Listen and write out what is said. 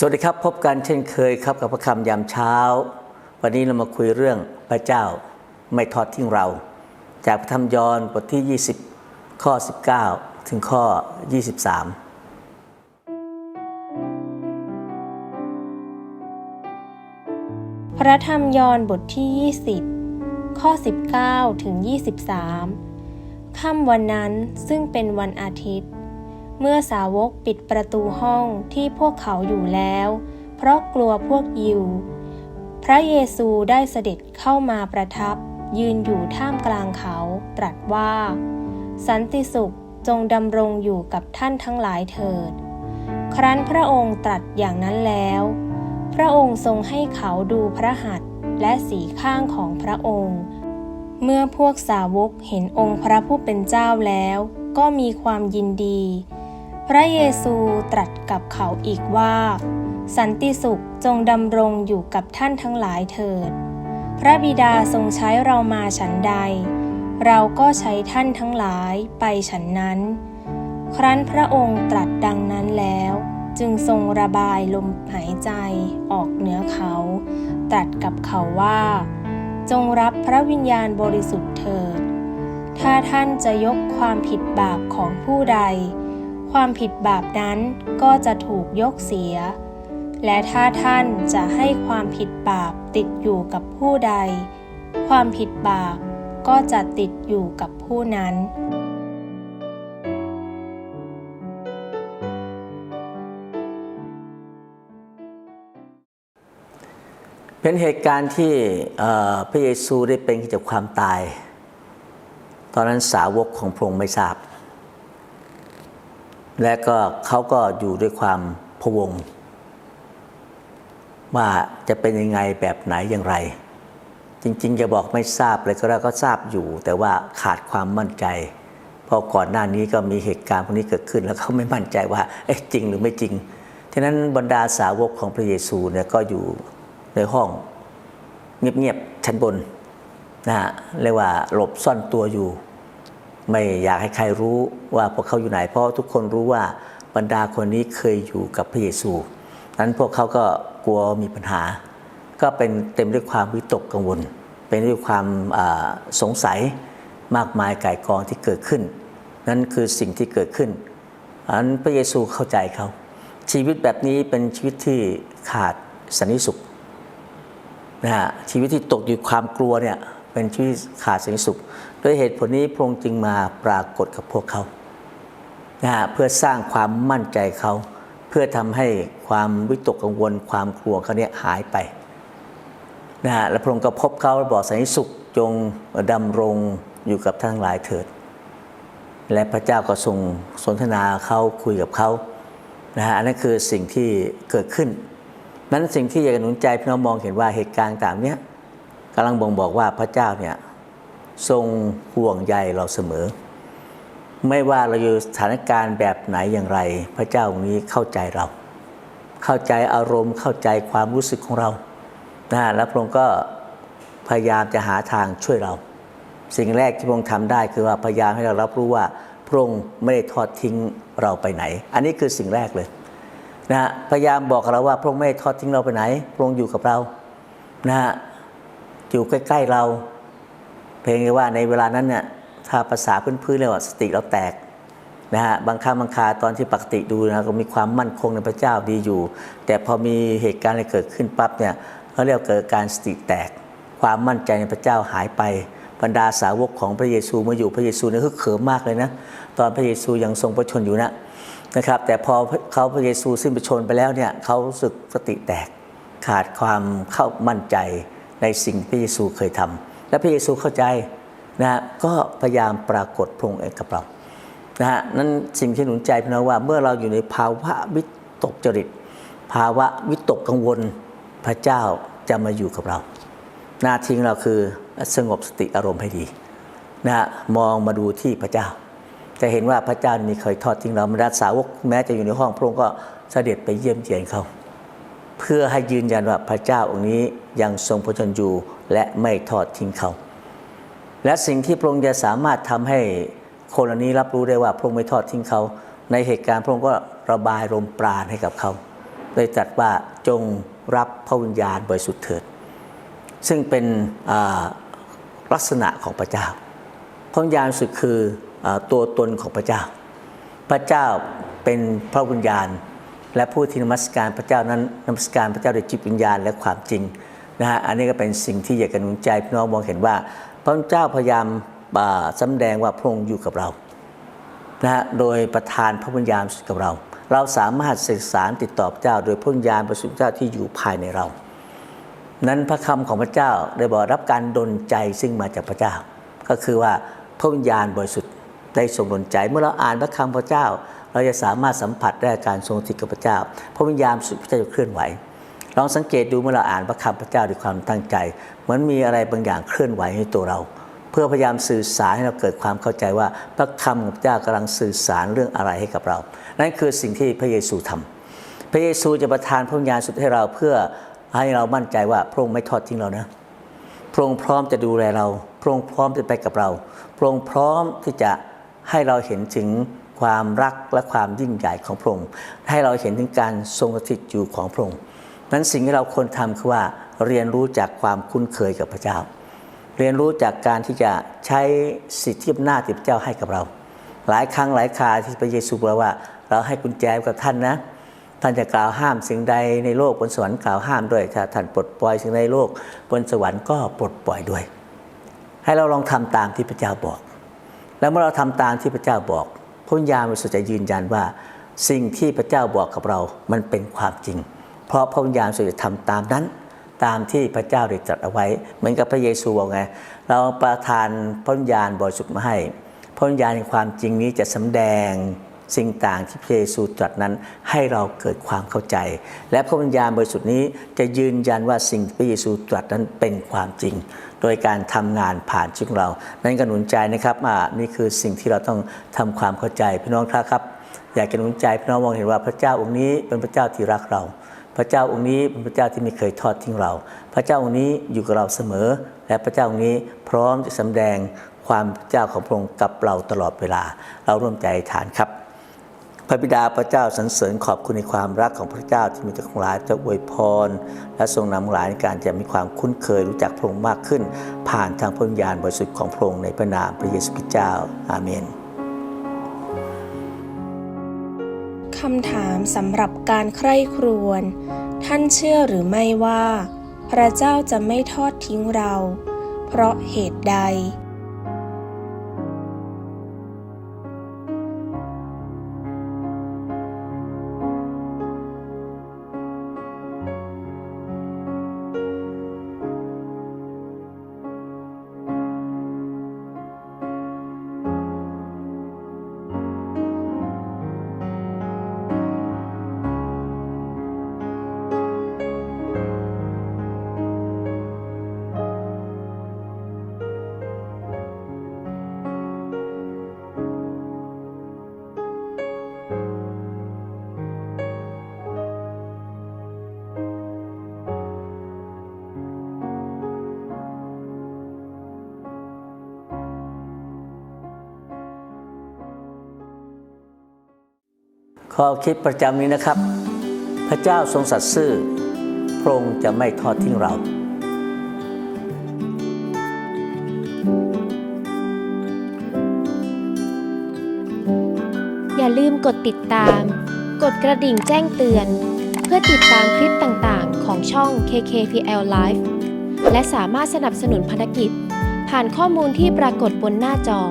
สวัสดีครับ พบกันเช่นเคยครับกับพระคำยามเช้า วันนี้เรามาคุยเรื่องพระเจ้าไม่ทอดทิ้งเรา จากพระธรรมยอห์นบทที่ 20 ข้อ 19 ถึงข้อ 23 พระธรรมยอห์นบทที่ 20 ข้อ 19 ถึง 23 ค่ำวันนั้นซึ่งเป็นวันอาทิตย์ เมื่อสาวกปิดประตูห้องที่พวกเขาอยู่แล้ว เพราะกลัวพวกยิว พระเยซูได้เสด็จเข้ามาประทับ ยืนอยู่ท่ามกลางเขาตรัสว่า สันติสุขจงดำรงอยู่กับท่านทั้งหลายเถิด ครั้นพระองค์ตรัสอย่างนั้นแล้ว พระองค์ทรงให้เขาดูพระหัตถ์และสีข้างของพระองค์ เมื่อพวกสาวกเห็นองค์พระผู้เป็นเจ้าแล้ว ก็มีความยินดี พระเยซูตรัสกับเขาอีกว่า สันติสุขจงดำรงอยู่กับท่านทั้งหลายเถิด พระบิดาทรงใช้เรามาฉันใด เราก็ใช้ท่านทั้งหลายไปฉันนั้น ครั้นพระองค์ตรัสดังนั้นแล้ว จึงทรงระบายลมหายใจออกเหนือเขา ตรัสกับเขาว่า จงรับพระวิญญาณบริสุทธิ์เถิด ถ้าท่านจะยกความผิดบาปของผู้ใด ความผิดบาปนั้นก็จะถูกยกเสีย และถ้าท่านจะให้ความผิดบาปติดอยู่กับผู้ใด ความผิดบาปก็จะติดอยู่กับผู้นั้นเป็นเหตุการณ์ที่พระเยซูได้เป็นจากความตาย ตอนนั้นสาวกของพระองค์ไม่ทราบ และก็เขาก็อยู่ด้วยความพวง ว่าจะเป็นยังไงแบบไหนอย่างไร จริงๆจะบอกไม่ทราบเลยก็ได้วก็ทราบอยู่ แต่ว่าขาดความมั่นใจเพราะก่อนหน้านี้ก็มีเหตุการณ์พวกนี้เกิดขึ้น แล้วเขาไม่มั่นใจว่าเอ๊ะจริงหรือไม่จริงฉะนั้นบรรดาสาวกของพระเยซูเนี่ยก็อยู่ในห้องเงียบๆชั้นบนนะฮะเรียกว่าหลบซ่อนตัวอยู่ ไม่อยากให้ใครรู้ว่าพวกเขาอยู่ไหน เพราะทุกคนรู้ว่าบรรดาคนนี้เคยอยู่กับพระเยซูนั้นพวกเขาก็กลัวมีปัญหา ก็เป็นเต็มด้วยความวิตกกังวล เป็นด้วยความสงสัยมากมายก่ายกองที่เกิดขึ้น นั่นคือสิ่งที่เกิดขึ้นอันพระเยซูเข้าใจเขา ชีวิตแบบนี้เป็นชีวิตที่ขาดสันติสุขนะฮะชีวิตที่ตกอยู่ความกลัวเนี่ย เป็นชีวิตขาดสันติสุขด้วยเหตุผลนี้พระองค์จึงมาปรากฏกับพวกเขานะเพื่อสร้างความมั่นใจเขาเพื่อทำให้ความวิตกกังวลความกลัวเขาเนี่ยหายไปนะฮะและพระองค์ก็พบเขาและบอกสันติสุขจงดำรงอยู่กับทั้งหลายเถิด และพระเจ้าก็ทรงสนทนาเขาคุยกับเขานะฮะอันนั้นคือสิ่งที่เกิดขึ้นนั้นสิ่งที่อยากหนุนใจพี่น้องมองเห็นว่าเหตุการณ์ต่างเนี้ยำลังบ่งบอกว่าพระเจ้าเนี่ยทรงห่วงใยเราเสมอ ไม่ว่าเราอยู่สถานการณ์แบบไหนอย่างไร พระเจ้าองค์นี้เข้าใจเรา เข้าใจอารมณ์เข้าใจความรู้สึกของเรานะแล้วพระองค์ก็พยายามจะหาทางช่วยเรา สิ่งแรกที่พระองค์ทำได้คือว่าพยายามให้เรารับรู้ว่าพระองค์ไม่ได้ทอดทิ้งเราไปไหน อันนี้คือสิ่งแรกเลยนะพยายามบอกเราว่าพระองค์ไม่ได้ทอดทิ้งเราไปไหน พระองค์อยู่กับเรานะฮะ อยู่ใกล้ ๆเรา เพลงว่าในเวลานั้นเนี่ยถ้าภาษาพื้นๆเรียกว่าสติเราแตกนะฮะบางครั้งบางคาตอนที่ปกติดูนะก็มีความมั่นคงในพระเจ้าดีอยู่ แต่พอมีเหตุการณ์อะไรเกิดขึ้นปั๊บเนี่ยเขาเรียกเกิดการสติแตก ความมั่นใจในพระเจ้าหายไปบรรดาสาวกของพระเยซูมาอยู่พระเยซูเนี่ยฮึกเหิมมากเลยนะตอนพระเยซูยังทรงพระชนอยู่นะนะครับ แต่พอเขาพระเยซูสิ้นพระชนไปแล้วเนี่ยเขารู้สึกสติแตกขาดความเข้ามั่นใจ ในสิ่งที่พระเยซูเคยทำและพระเยซูเข้าใจนะฮะก็พยายามปรากฏพระองค์เองกับเรานะฮะนั่นสิ่งที่หนุนใจพี่น้องว่าเมื่อเราอยู่ในภาวะวิตกจริต ภาวะวิตกกังวลพระเจ้าจะมาอยู่กับเรา หน้าที่ของเราคือสงบสติอารมณ์ให้ดีนะฮะมองมาดูที่พระเจ้า จะเห็นว่าพระเจ้ามีเคยทอดทิ้งเราบรรดาสาวกแม้จะอยู่ในห้องพระองค์ก็เสด็จไปเยี่ยมเยียนเขา เพื่อให้ยืนยันว่าพระเจ้าองค์นี้ยังทรงพระชนอยู่และไม่ทอดทิ้งเขา และสิ่งที่พระองค์จะสามารถทำให้คนเหล่านี้รับรู้ได้ว่าพระองค์ไม่ทอดทิ้งเขา ในเหตุการณ์พระองค์ก็ระบายลมปราณให้กับเขาเลยตรัสว่าจงรับพระวิญญาณบริสุทธิ์เถิด ซึ่งเป็นลักษณะของพระเจ้าพระวิญญาณสุทธิ์คืออตัวตนของพระเจ้า พระเจ้าเป็นพระวิญญาณ และผู้ที่นมัสการพระเจ้านั้นนมัสการพระเจ้าด้วยจิตวิญญาณและความจริงนะฮะอันนี้ก็เป็นสิ่งที่อยากจะหนุนใจพี่น้องมองเห็นว่า พระเจ้าพยายามอ่าสำแดงว่าพระองค์อยู่กับเรานะฮะโดยประทานพระวิญญาณบริสุทธิ์กับเรา เราสามารถสื่อสารติดต่อพระเจ้า โดยพระวิญญาณบริสุทธิ์เจ้าที่อยู่ภายในเรา นั้นพระคำของพระเจ้าได้บอกรับการดลใจซึ่งมาจากพระเจ้า ก็คือว่าพระวิญญาณบริสุทธิ์ ได้ทรงดลใจ เมื่อเราอ่านพระคำพระเจ้า เราจะสามารถสัมผัสได้การทรงสถิตกับพระเจ้าพระวิญญาณสุทธิ์พระเจ้าจะเคลื่อนไหวลองสังเกตดูเมื่อเราอ่านพระคำพระเจ้าด้วยความตั้งใจ เหมือนมีอะไรบางอย่างเคลื่อนไหวในตัวเรา เพื่อพยายามสื่อสารให้เราเกิดความเข้าใจว่าพระคำของพระเจ้ากำลังสื่อสารเรื่องอะไรให้กับเรา นั่นคือสิ่งที่พระเยซูทำพระเยซูจะประทานพระวิญญาณสุดให้เราเพื่อให้เรามั่นใจว่าพระองค์ไม่ทอดทิ้งเรานะ พระองค์พร้อมจะดูแลเรา พระองค์พร้อมจะไปกับเรา พระองค์พร้อมที่จะ ให้เราเห็นถึงความรักและความยิ่งใหญ่ของพระองค์ให้เราเห็นถึงการทรงสถิตอยู่ของพระองค์นั้นสิ่งที่เราควรทำคือว่าเรียนรู้จากความคุ้นเคยกับพระเจ้า เรียนรู้จากการที่จะใช้สิทธิอำนาจที่พระเจ้าให้กับเรา หลายครั้งหลายคาที่พระเยซูบอกว่า เราให้กุญแจกับท่านนะ ท่านจะกล่าวห้ามสิ่งใดในโลกบนสวรรค์กล่าวห้ามด้วยถ้าท่านปลดปล่อยสิ่งใดในโลกบนสวรรค์ก็ปลดปล่อยด้วย ให้เราลองทำตามที่พระเจ้าบอก แล้วเมื่อเราทำตามที่พระเจ้าบอกพระวิญญาณบริสุทธิ์จะยืนยันว่า สิ่งที่พระเจ้าบอกกับเรา มันเป็นความจริง เพราะพระวิญญาณสุจะทำตามนั้น ตามที่พระเจ้าได้ตรัสเอาไว้ เหมือนกับพระเยซูบอกไงเราประทานพระวิญญาณบริสุทธิ์มาให้พระวิญญาณแห่งความจริงนี้จะสำแดงสิ่งต่างที่พระเยซูตรัสนั้นให้เราเกิดความเข้าใจ และพระวิญญาณบริสุทธิ์นี้จะยืนยันว่าสิ่งที่พระเยซูตรัสนั้นเป็นความจริง โดยการทำงานผ่านชีวิตของเรา นั้นก็หนุนใจนะครับนี่คือสิ่งที่เราต้องทำความเข้าใจพี่น้องครับ อยากจะหนุนใจพี่น้องมองเห็นว่าพระเจ้าองค์นี้เป็นพระเจ้าที่รักเรา พระเจ้าองค์นี้เป็นพระเจ้าที่ไม่เคยทอดทิ้งเรา พระเจ้าองค์นี้อยู่กับเราเสมอ และพระเจ้าองค์นี้พร้อมจะสำแดงความเจ้าของพระองค์กับเราตลอดเวลา เราร่วมใจฐานครับ พระบิดาพระเจ้าสรรเสริญขอบคุณในความรักของพระเจ้าที่มีต่อของหลายจะอวยพร และทรงนำหลายในการจะมีความคุ้นเคยรู้จักพระองค์มากขึ้น ผ่านทางพระวิญญาณบริสุทธิ์ของพระองค์ในพระนามพระเยซูคริสต์เจ้าอาเมนคำถามสำหรับการใคร่ครวญท่านเชื่อหรือไม่ว่า พระเจ้าจะไม่ทอดทิ้งเรา เพราะเหตุใด ข้อคิดประจำนี้นะครับ พระเจ้าทรงสัตย์ซื่อพระองค์จะไม่ทอดทิ้งเราอย่าลืมกดติดตาม กดกระดิ่งแจ้งเตือน เพื่อติดตามคลิปต่างๆ ของช่อง KKPL Live และสามารถสนับสนุนภารกิจ ผ่านข้อมูลที่ปรากฏบนหน้าจอ